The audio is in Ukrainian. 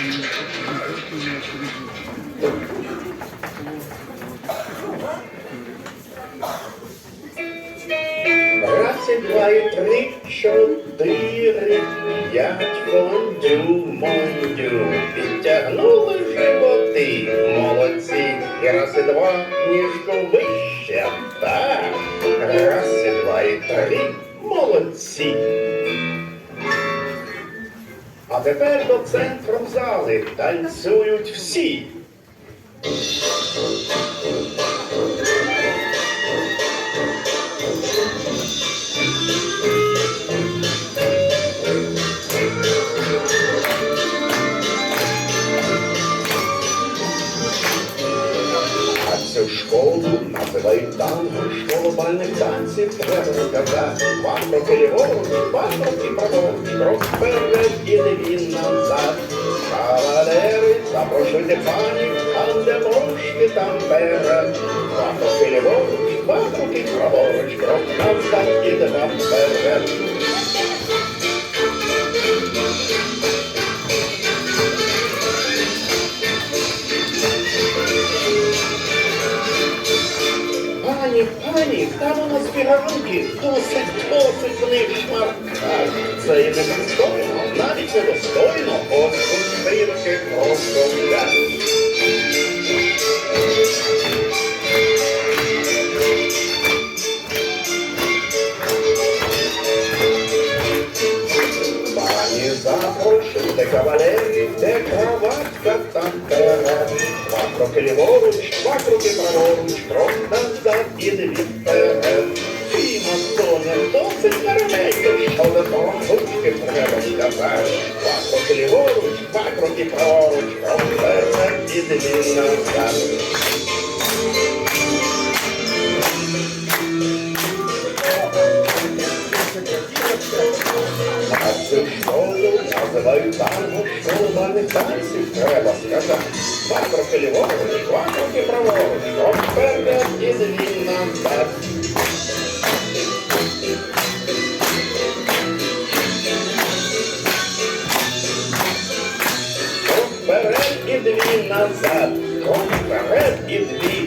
Раз і два і три, чотири, п'ять фондю, мондю. Підтягнули животи, молодці. І раз і два, ніжку вище, так. Раз і два і три, молодці. Тепер до центру зали танцюють всі. А цю школу називають танго, школу бальних танців, треба сказати. Два кроки ліворуч, два і праворуч, крок вперед і він назад. Кавалери, запрошуйте пані, там де мошки, там перед. Два кроки ліворуч, два і праворуч, крок назад Пані, там у нас фіранки, досить, досить в них шмарка. Це і не достойно, навіть не достойно, от спинки розмовляти. Пані запрошуйте кавалерів, де кроватка там перед. Два кроки ліворуч, два кроки праворуч, крок назад і дві сказати. Два кроки ліворуч, два кроки праворуч, крок і дві назад. Школу називають танго бальних танців, треба сказати. Два кроки ліворуч, два кроки праворуч, вперед і дві назад. Nonstop. Going from red the.